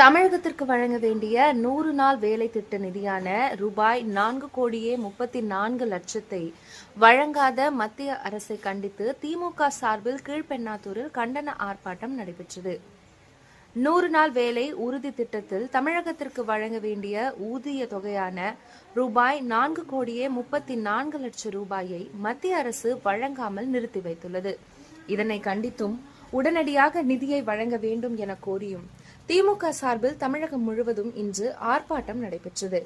தமிழகத்திற்கு வழங்க வேண்டிய நூறு நாள் வேலை திட்ட நிதியான ரூபாய் நான்கு கோடியே முப்பத்தி நான்கு லட்சத்தை வழங்காத மத்திய அரசை கண்டித்து திமுக சார்பில் கீழ்பெண்ணாத்தூரில் கண்டன ஆர்ப்பாட்டம் நடைபெற்றது. நூறு நாள் வேலை உறுதி திட்டத்தில் தமிழகத்திற்கு வழங்க வேண்டிய ஊதிய தொகையான ரூபாய் நான்கு கோடியே முப்பத்தி நான்கு லட்சம் ரூபாயை மத்திய அரசு வழங்காமல் நிறுத்தி வைத்துள்ளது. இதனை கண்டித்தும் உடனடியாக நிதியை வழங்க வேண்டும் என கோரியும் திமுக சார்பில் தமிழகம் முழுவதும் இன்று ஆர்ப்பாட்டம் நடைபெற்றது.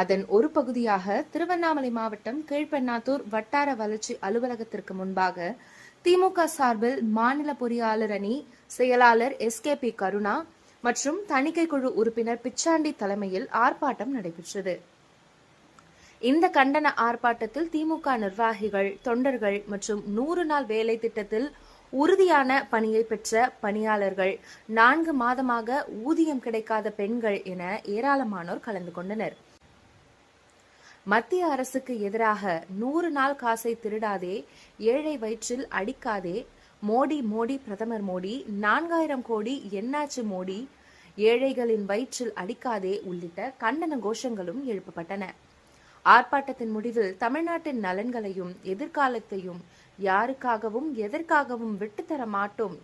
அதன் ஒரு பகுதியாக திருவண்ணாமலை மாவட்டம் கீழ்பெண்ணாத்தூர் வட்டார வளர்ச்சி அலுவலகத்திற்கு முன்பாக திமுக சார்பில் மாநில பொறியாளர் அணி செயலாளர் எஸ் கே பி கருணா மற்றும் தணிக்கை குழு உறுப்பினர் பிச்சாண்டி தலைமையில் ஆர்ப்பாட்டம் நடைபெற்றது. இந்த கண்டன ஆர்ப்பாட்டத்தில் திமுக நிர்வாகிகள் தொண்டர்கள் மற்றும் நூறு நாள் வேலை திட்டத்தில் உறுதியான பணியை பெற்ற பணியாளர்கள் நான்கு மாதமாக ஊதியம் கிடைக்காத பெண்கள் என ஏராளமானோர் கலந்து கொண்டனர். மத்திய அரசுக்கு எதிராக நூறு நாள் காசை திருடாதே ஏழை வயிற்றில் அடிக்காதே மோடி மோடி பிரதமர் மோடி நான்காயிரம் கோடி என்னாச்சு மோடி ஏழைகளின் வயிற்றில் அடிக்காதே உள்ளிட்ட கண்டன கோஷங்களும் எழுப்பப்பட்டன. ஆர்ப்பாட்டத்தின் முடிவில் தமிழ்நாட்டின் நலன்களையும் எதிர்காலத்தையும் யாருக்காகவும் எதற்காகவும் விட்டுத்தர மாட்டோம்.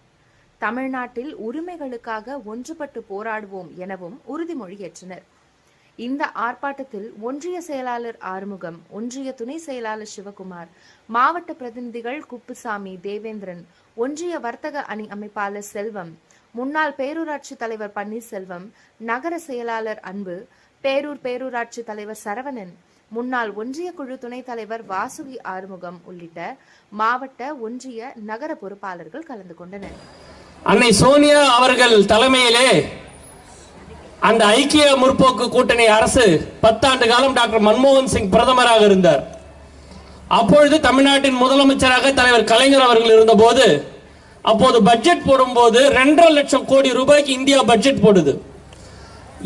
தமிழ்நாட்டில் உரிமைகளுக்காக ஒன்றுபட்டு போராடுவோம் எனவும் உறுதிமொழியேற்றனர். இந்த ஆர்ப்பாட்டத்தில் ஒன்றிய செயலாளர் ஆறுமுகம் ஒன்றிய துணை செயலாளர் சிவகுமார் மாவட்ட பிரதிநிதிகள் குப்புசாமி தேவேந்திரன் ஒன்றிய வர்த்தக அணி அமைப்பாளர் செல்வம் முன்னாள் பேரூராட்சி தலைவர் பன்னீர்செல்வம் நகர செயலாளர் அன்பு பேரூர் பேரூராட்சி தலைவர் சரவணன் முன்னாள் ஒன்றிய குழு துணைத் தலைவர் வாசுகி ஆறுமுகம் உள்ளிட்ட மாவட்ட ஒன்றிய நகர பொறுப்பாளர்கள் கலந்து கொண்டனர். அன்னை சோனியா அவர்கள் தலைமையிலே அந்த ஐக்கிய முற்போக்கு கூட்டணி அரசு பத்தாண்டு காலம் டாக்டர் மன்மோகன் சிங் பிரதமராக இருந்தார். அப்பொழுது தமிழ்நாட்டின் முதலமைச்சராக தலைவர் கலைஞர் அவர்கள் இருந்தபோது அப்போது பட்ஜெட் போடும்போது ரெண்டரை லட்சம் கோடி ரூபாய்க்கு இந்தியா பட்ஜெட் போடுது.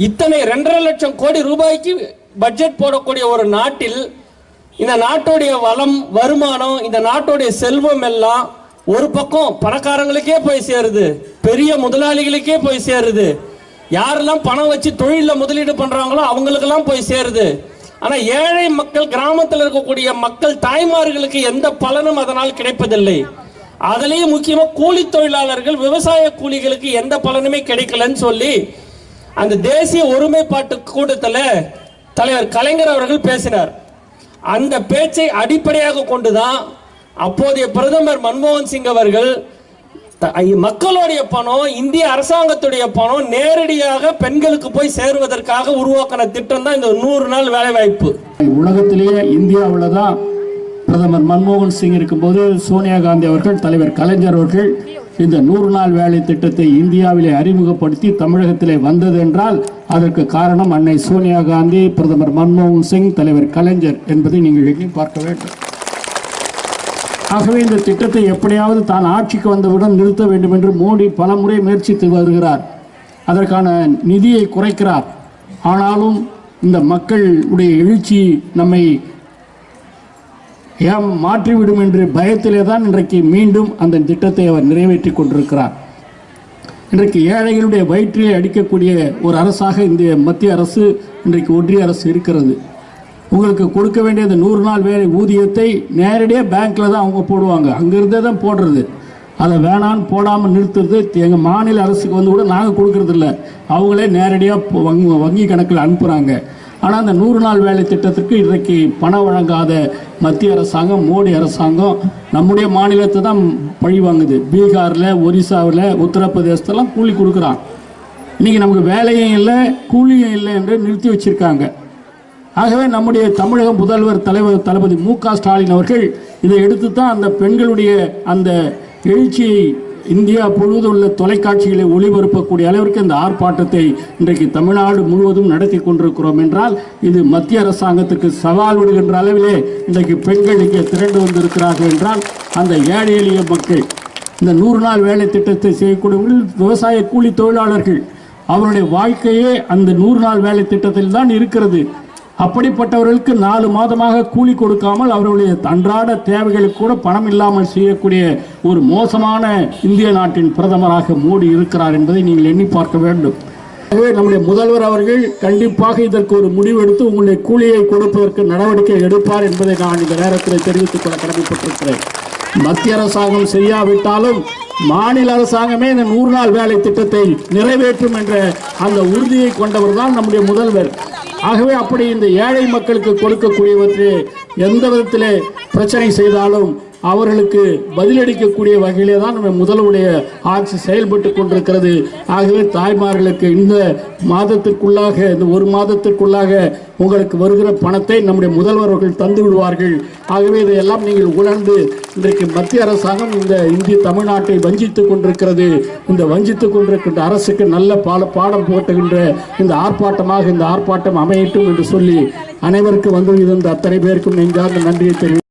இத்தனை ரெண்டரை லட்சம் கோடி ரூபாய்க்கு பட்ஜெட் போடக்கூடிய ஒரு நாட்டில் இந்த நாட்டுடைய வளம் வருமானம் இந்த நாட்டுடைய செல்வம் எல்லாம் ஒரு பக்கம் பணக்காரங்களுக்கே போய் சேருது பெரிய முதலாளிகளுக்கே போய் சேருது. யாரெல்லாம் பணம் வச்சு தொழிலில் முதலீடு பண்றாங்களோ அவங்களுக்கெல்லாம் போய் சேருது. ஆனா ஏழை மக்கள் கிராமத்தில் இருக்கக்கூடிய மக்கள் தாய்மார்களுக்கு எந்த பலனும் அதனால் கிடைப்பதில்லை. அதுலேயும் முக்கியமாக கூலி தொழிலாளர்கள் விவசாய கூலிகளுக்கு எந்த பலனுமே கிடைக்கலன்னு சொல்லி அந்த தேசிய ஒருமைப்பாட்டு கூட்டத்தில் தலைவர் கலைஞர் அவர்கள் பேசினார். அந்த பேச்சை அடிப்படையாக கொண்டுதான் அப்போதைய பிரதமர் மன்மோகன் சிங் அவர்கள் த- மக்களுடைய பணம் இந்திய அரசாங்கத்துடைய பணம் நேரடியாக பெண்களுக்கு போய் சேருவதற்காக உருவாக்கின திட்டம் தான் இந்த நூறு நாள் வேலை வாய்ப்பு உலகத்திலேயே இந்தியாவில் தான் பிரதமர் மன்மோகன் சிங் இருக்கும்போது சோனியா காந்தி அவர்கள் தலைவர் கலைஞர் அவர்கள் இந்த நூறு நாள் வேலை திட்டத்தை இந்தியாவிலே அறிமுகப்படுத்தி தமிழகத்திலே வந்தது என்றால் அதற்கு காரணம் அன்னை சோனியா காந்தி பிரதமர் மன்மோகன் சிங் தலைவர் கலைஞர் என்பதை நீங்கள் எண்ணி பார்க்க வேண்டும். ஆகவே இந்த திட்டத்தை எப்படியாவது தான் ஆட்சிக்கு வந்தவுடன் நிறுத்த வேண்டும் என்று மோடி பலமுறை முயற்சித்து வருகிறார். அதற்கான நிதியை குறைக்கிறார். ஆனாலும் இந்த மக்களுடைய எழுச்சி நம்மை ஏன் மாற்றிவிடும் என்று பயத்திலே தான் இன்றைக்கு மீண்டும் அந்த திட்டத்தை அவர் நிறைவேற்றி கொண்டிருக்கிறார். இன்றைக்கு ஏழைகளுடைய வயிற்றிலே அடிக்கக்கூடிய ஒரு அரசாக இந்த மத்திய அரசு இன்றைக்கு ஒன்றிய அரசு இருக்கிறது. உங்களுக்கு கொடுக்க வேண்டிய அந்த நூறு நாள் வேலை ஊதியத்தை நேரடியாக பேங்க்கில் தான் அவங்க போடுவாங்க. அங்கேருந்தே தான் போடுறது. அதை வேணான்னு போடாமல் நிறுத்துறது எங்கள் மாநில அரசுக்கு வந்து கூட நாங்கள் கொடுக்கறதில்ல. அவங்களே நேரடியாக வங்கி வங்கி கணக்கில் அனுப்புகிறாங்க ஆனால் அந்த நூறு நாள் வேலை திட்டத்திற்கு இன்றைக்கு பணம் வழங்காத மத்திய அரசாங்கம் மோடி அரசாங்கம் நம்முடைய மாநிலத்தை தான் பழி வாங்குது. பீகாரில் ஒரிசாவில் உத்தரப்பிரதேசத்தெல்லாம் கூலி கொடுக்குறான். இன்றைக்கி நமக்கு வேலையும் இல்லை கூலியும் இல்லை என்று நிறுத்தி வச்சுருக்காங்க. ஆகவே நம்முடைய தமிழக முதல்வர் தலைவர் தளபதி மு க ஸ்டாலின் அவர்கள் இதை எடுத்து தான் அந்த பெண்களுடைய அந்த எழுச்சியை இந்தியா முழுவதும் உள்ள தொலைக்காட்சிகளை ஒளிபரப்பக்கூடிய அளவிற்கு இந்த ஆர்ப்பாட்டத்தை இன்றைக்கு தமிழ்நாடு முழுவதும் நடத்தி கொண்டிருக்கிறோம் என்றால் இது மத்திய அரசாங்கத்துக்கு சவால் விடுகின்ற அளவிலே இன்றைக்கு பெண்கள் இங்கே திரண்டு வந்திருக்கிறார்கள் என்றால் அந்த ஏழை எளிய மக்கள் இந்த நூறு நாள் வேலை திட்டத்தை செய்யக்கூடியவர்கள் விவசாய கூலி தொழிலாளர்கள் அவருடைய வாழ்க்கையே அந்த நூறு நாள் வேலை திட்டத்தில் தான் இருக்கிறது. அப்படிப்பட்டவர்களுக்கு நாலு மாதமாக கூலி கொடுக்காமல் அவர்களுடைய அன்றாட தேவைகளுக்கு கூட பணம் இல்லாமல் செய்யக்கூடிய ஒரு மோசமான இந்திய நாட்டின் பிரதமராக மோடி இருக்கிறார் என்பதை நீங்கள் எண்ணி பார்க்க வேண்டும். ஆகவே நம்முடைய முதல்வர் அவர்கள் கண்டிப்பாக இதற்கு ஒரு முடிவெடுத்து உங்களுடைய கூலியை கொடுப்பதற்கு நடவடிக்கை எடுப்பார் என்பதை நான் இந்த நேரத்தில் தெரிவித்துக் கொள்ள கடமைப்பட்டிருக்கிறேன். மத்திய அரசாங்கம் செய்யாவிட்டாலும் மாநில அரசாங்கமே இந்த நூறு நாள் வேலை திட்டத்தை நிறைவேற்றும் என்ற அந்த உறுதியை கொண்டவர் தான் நம்முடைய முதல்வர். ஆகவே அப்படி இந்த ஏழை மக்களுக்கு கொடுக்கக்கூடியவற்றை எந்த விதத்திலே பிரச்சனை செய்தாலும் அவர்களுக்கு பதிலளிக்கக்கூடிய வகையிலே தான் நம்ம முதல்வருடைய ஆட்சி செயல்பட்டு கொண்டிருக்கிறது. ஆகவே தாய்மார்களுக்கு இந்த மாதத்திற்குள்ளாக இந்த ஒரு மாதத்திற்குள்ளாக உங்களுக்கு வருகிற பணத்தை நம்முடைய முதல்வர்கள் தந்து விடுவார்கள். ஆகவே இதையெல்லாம் நீங்கள் உணர்ந்து இன்றைக்கு மத்திய அரசாங்கம் இந்த இந்திய தமிழ்நாட்டை வஞ்சித்துக் கொண்டிருக்கிறது. இந்த வஞ்சித்துக் கொண்டிருக்கின்ற அரசுக்கு நல்ல பாட பாடம் போட்டுகின்ற இந்த ஆர்ப்பாட்டமாக இந்த ஆர்ப்பாட்டம் அமையட்டும் என்று சொல்லி அனைவருக்கும் வந்து இருந்த அத்தனை பேருக்கும் நெஞ்சார்ந்த நன்றியை தெரிவித்து